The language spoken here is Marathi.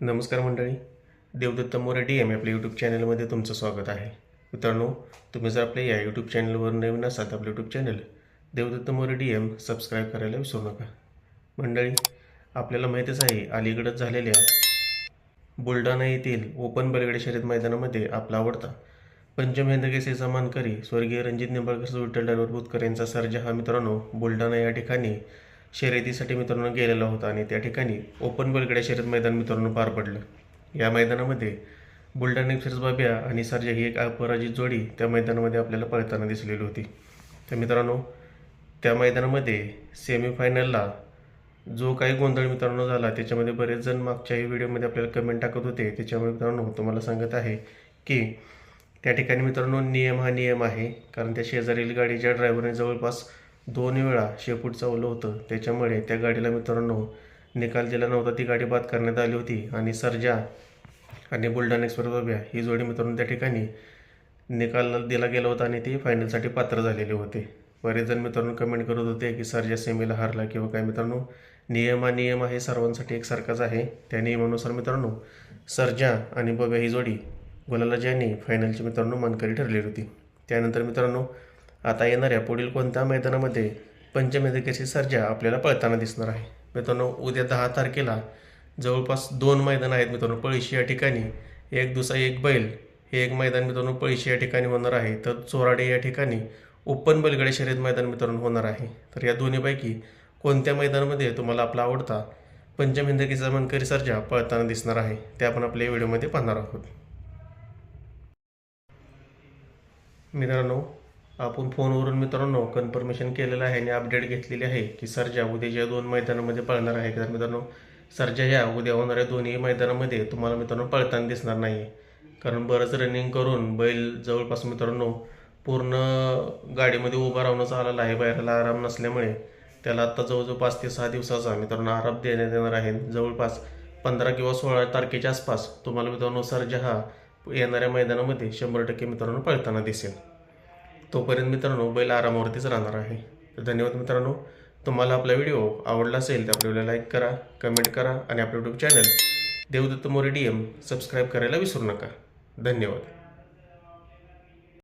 नमस्कार मंडळी. देवदत्त मोरे डी एम आपल्या यूट्यूब चॅनलमध्ये तुमचं स्वागत आहे. मित्रांनो तुम्ही जर आपल्या या यूट्यूब चॅनलवर नवीन असाल तर आपलं YouTube channel Devdatta More D M subscribe करायला विसरू नका. मंडळी आपल्याला माहीतच आहे अलीकडंच झालेल्या बुलढाणा येथील ओपन बलगडे शर्यत मैदानामध्ये आपला आवडता पंचमहेंद्र केसरीचा मानकरी स्वर्गीय रणजित निंबाळकर विठ्ठल डायवर बुतकर यांचा सर्जा हा मित्रांनो बुलढाणा या ठिकाणी शर्यतीसाठी मित्रांनो गेलेला होता आणि त्या ठिकाणी ओपन बलगड्या शर्यत मैदान मित्रांनो पार पडलं. या मैदानामध्ये बुलढाणा एक्सप्रेस बाब्या आणि सर्जा ही एक अपराजित जोडी त्या मैदानामध्ये आपल्याला पळताना दिसलेली होती. तर मित्रांनो त्या मैदानामध्ये सेमीफायनलला जो काही गोंधळ मित्रांनो झाला त्याच्यामध्ये बरेच जण मागच्याही व्हिडिओमध्ये आपल्याला कमेंट टाकत होते. त्याच्यामुळे मित्रांनो तुम्हाला सांगत आहे की त्या ठिकाणी मित्रांनो नियम हा नियम आहे. कारण त्या शेजारील गाडीच्या ड्रायव्हरने जवळपास दोन वेळा शेपूट चावलं होतं. त्याच्यामुळे त्या गाडीला मित्रांनो निकाल दिला नव्हता. ती गाडी बाद करण्यात आली होती आणि सर्जा आणि बुलढाणा एक्सप्रेस बाब्या ही जोडी मित्रांनो त्या ठिकाणी निकाल दिला गेला होता आणि ती फायनलसाठी पात्र झालेले होते. बरेच जण मित्रांनो कमेंट करत होते की सर्जा सेमीला हारला किंवा काय. मित्रांनो नियम हा नियम आहे. सर्वांसाठी एकसारखाच आहे. त्या नियमानुसार मित्रांनो सर्जा आणि बब्या ही जोडी गुलालाजी यांनी फायनलची मित्रांनो मानकरी ठरलेली होती. त्यानंतर मित्रांनो आता येणाऱ्या पुढील कोणत्या मैदानामध्ये पंचमेधिकेची सर्जा आपल्याला पळताना दिसणार आहे? मित्रांनो उद्या दहा तारखेला जवळपास दोन मैदान आहेत मित्रांनो पळशी या ठिकाणी एक दुसरा एक बैल. हे एक मैदान मित्रांनो पळशी या ठिकाणी होणार आहे. तर चोराडे या ठिकाणी ओपन बैलगाडी शर्यत मैदान मित्रांनो होणार आहे. तर या दोन्हीपैकी कोणत्या मैदानामध्ये तुम्हाला आपला आवडता पंचमहिंदकीचा मनकरी सर्जा पळताना दिसणार आहे ते आपण आपल्या व्हिडिओमध्ये पाहणार आहोत. मित्रांनो आपण फोनवरून मित्रांनो कन्फर्मेशन केलेलं आहे आणि अपडेट घेतलेली आहे की सर्जा उद्याच्या दोन मैदानामध्ये पळणार आहे. तर मित्रांनो सर्जा ह्या उद्या होणाऱ्या दोन्ही मैदानामध्ये तुम्हाला मित्रांनो पळताना दिसणार नाही कारण बरंच रनिंग करून बैल जवळपास मित्रांनो पूर्ण गाडीमध्ये उभा राहूनच आलेला आहे. बाहेरला आराम नसल्यामुळे त्याला आत्ता जवळजवळ पाच ते सहा दिवसाचा मित्रांनो आराम देण्यात येणार आहे. जवळपास पंधरा किंवा सोळा तारखेच्या आसपास तुम्हाला मित्रांनो सर्जा हा येणाऱ्या मैदानामध्ये शंभर टक्के मित्रांनो पळताना दिसेल. तोपर्यंत मित्रांनो बैल आरामावरतीच राहणार आहे. तर धन्यवाद मित्रांनो. तुम्हाला आपला व्हिडिओ आवडला असेल तर आपल्या व्हिडिओला लाईक करा कमेंट करा आणि आपलं YouTube channel Devdatta More D M subscribe करायला विसरू नका. धन्यवाद.